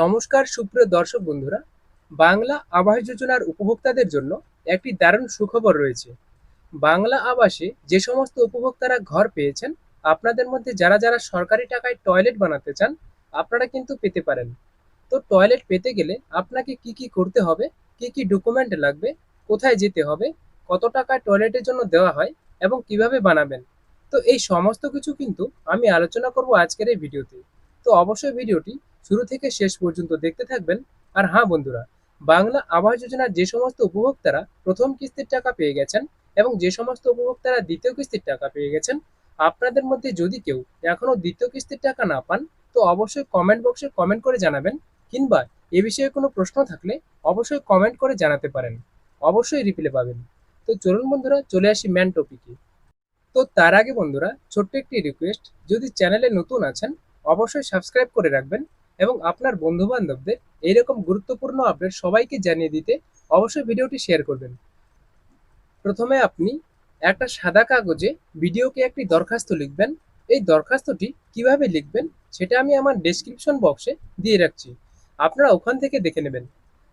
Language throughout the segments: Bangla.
নমস্কার, সুপ্রিয় দর্শক বন্ধুরা। বাংলা আবাস যোজনার উপভোক্তাদের জন্য একটি দারুণ সুখবর রয়েছে। বাংলা আবাসে যে সমস্ত উপভোক্তারা ঘর পেয়েছেন, আপনাদের মধ্যে যারা যারা সরকারি টাকায় টয়লেট বানাতে চান, আপনারা কিন্তু পেতে পারেন। তো টয়লেট পেতে গেলে আপনাকে কি কি করতে হবে, কি কি ডকুমেন্ট লাগবে, কোথায় যেতে হবে, কত টাকা টয়লেটের জন্য দেওয়া হয় এবং কীভাবে বানাবেন? তো এই সমস্ত কিছু কিন্তু আমি আলোচনা করব আজকের এই ভিডিওতে। তো অবশ্যই ভিডিওটি শুরু থেকে শেষ পর্যন্ত দেখতে থাকবেন। আর হ্যাঁ বন্ধুরা, বাংলা আবাস যোজনার যে সমস্ত উপভোক্তারা প্রথম কিস্তির টাকা পেয়ে গেছেন এবং যে সমস্ত উপভোক্তারা দ্বিতীয় কিস্তির টাকা পেয়ে গেছেন, আপনাদের মধ্যে যদি কেউ এখনও দ্বিতীয় কিস্তির টাকা না পান, তো অবশ্যই কমেন্ট বক্সে কমেন্ট করে জানাবেন কিংবা এ বিষয়ে কোনো প্রশ্ন থাকলে অবশ্যই কমেন্ট করে জানাতে পারেন। অবশ্যই রিপ্লাই পাবেন। তো চলুন বন্ধুরা, চলে আসি ম্যান টপিকে তো তার আগে বন্ধুরা, ছোট্ট একটি রিকোয়েস্ট যদি চ্যানেলে নতুন আছেন, অবশ্যই সাবস্ক্রাইব করে রাখবেন এবং আপনার বন্ধু বান্ধবদের এইরকম গুরুত্বপূর্ণ আপডেট সবাইকে জানিয়ে দিতে অবশ্যই ভিডিওটি শেয়ার করবেন। প্রথমে আপনি একটা সাদা কাগজে ভিডিওকে একটি দরখাস্ত লিখবেন। এই দরখাস্তটি কীভাবে লিখবেন সেটা আমি আমার ডেসক্রিপশন বক্সে দিয়ে রাখছি। আপনারা ওখান থেকে দেখে নেবেন।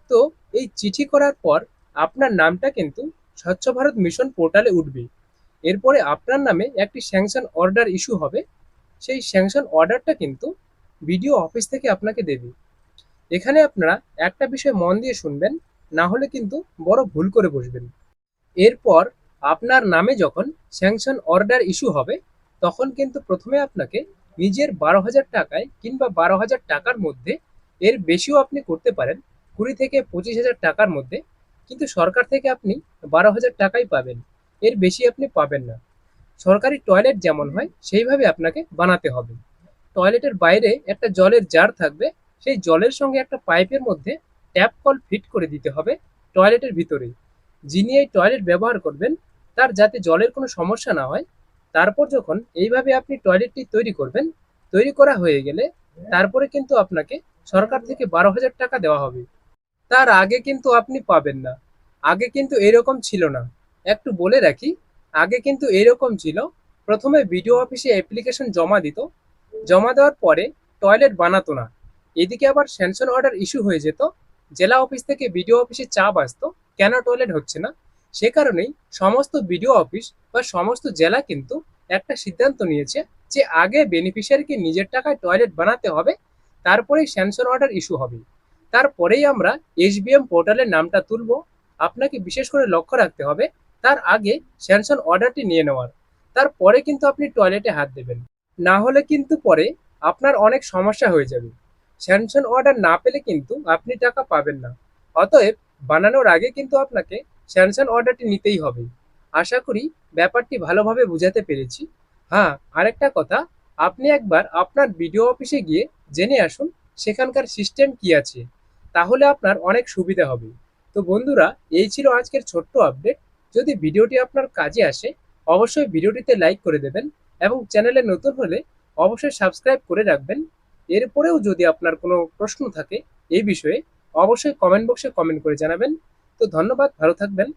তো এই চিঠি করার পর আপনার নামটা কিন্তু স্বচ্ছ ভারত মিশন পোর্টালে উঠবে। এরপরে আপনার নামে একটি স্যাংশন অর্ডার ইস্যু হবে। সেই স্যাংশন অর্ডারটা কিন্তু বিডিও অফিস থেকে আপনাকে দেবে। এখানে আপনারা একটা বিষয় মন দিয়ে শুনবেন, না হলে কিন্তু বড় ভুল করে বসবেন। এরপর আপনার নামে যখন স্যাংশন অর্ডার ইস্যু হবে, তখন কিন্তু প্রথমে আপনাকে নিজের বারো হাজার টাকায় কিংবা বারো হাজার টাকার মধ্যে এর বেশিও আপনি করতে পারেন, কুড়ি থেকে পঁচিশ হাজার টাকার মধ্যে। কিন্তু সরকার থেকে আপনি বারো হাজার টাকাই পাবেন, এর বেশি আপনি পাবেন না। সরকারি টয়লেট যেমন হয়, সেইভাবে আপনাকে বানাতে হবে। টয়লেটের বাইরে একটা জলের জার থাকবে, সেই জলের সঙ্গে একটা পাইপের মধ্যে ট্যাপ কল ফিট করে দিতে হবে টয়লেটের ভিতরে যিনি এই টয়লেট ব্যবহার করবেন, তার যাতে জলের কোনো সমস্যা না হয়, তারপর যখন এইভাবে আপনি টয়লেটটি তৈরি করবেন, তৈরি করা হয়ে গেলে তারপরে কিন্তু আপনাকে সরকার থেকে বারো হাজার টাকা দেওয়া হবে। তার আগে কিন্তু আপনি পাবেন না। আগে কিন্তু এরকম ছিল না। একটু বলে রাখি, আগে কিন্তু এরকম ছিল। প্রথমে বিডিও অফিসে অ্যাপ্লিকেশন জমা দিত জমা দেওয়ার পরে টয়লেট বানাতো না। এদিকে আবার স্যাংশন অর্ডার ইস্যু হয়ে যেত। জেলা অফিস থেকে বিডিও অফিসে চাপ আসতো, কেন টয়লেট হচ্ছে না? সে কারণেই সমস্ত বিডিও অফিস বা সমস্ত জেলা কিন্তু একটা সিদ্ধান্ত নিয়েছে যে আগে বেনিফিশিয়ারিকে নিজের টাকায় টয়লেট বানাতে হবে, তারপরেই স্যাংশন অর্ডার ইস্যু হবে। তারপরেই আমরা এসবিএম পোর্টালের নামটা তুলব। আপনাকে বিশেষ করে লক্ষ্য রাখতে হবে, তার আগে স্যাংশন অর্ডারটি নিয়ে নেওয়ার। তারপরে কিন্তু আপনি টয়লেটে হাত দেবেন। না হলে কিন্তু পরে আপনার অনেক সমস্যা হয়ে যাবে। স্যাংশন অর্ডার না পেলে কিন্তু আপনি টাকা পাবেন না। অতএব বানানোর আগে কিন্তু আপনাকে স্যাংশন অর্ডারটি নিতেই হবে। আশা করি ব্যাপারটি ভালোভাবে বুঝাতে পেরেছি। হ্যাঁ আরেকটা কথা, আপনি একবার আপনার বিডিও অফিসে গিয়ে জেনে আসুন সেখানকার সিস্টেম কি আছে। তাহলে আপনার অনেক সুবিধা হবে। তো বন্ধুরা, এই ছিল আজকের ছোট্ট আপডেট যদি ভিডিওটি আপনার কাজে আসে, অবশ্যই ভিডিওটিতে লাইক করে দেবেন। এবং চ্যানেলে নতুন হলে অবশ্যই সাবস্ক্রাইব করে রাখবেন। এরপরেও যদি আপনার কোনো প্রশ্ন থাকে এই বিষয়ে, অবশ্যই কমেন্ট বক্সে কমেন্ট করে জানাবেন। তো ধন্যবাদ, ভালো থাকবেন।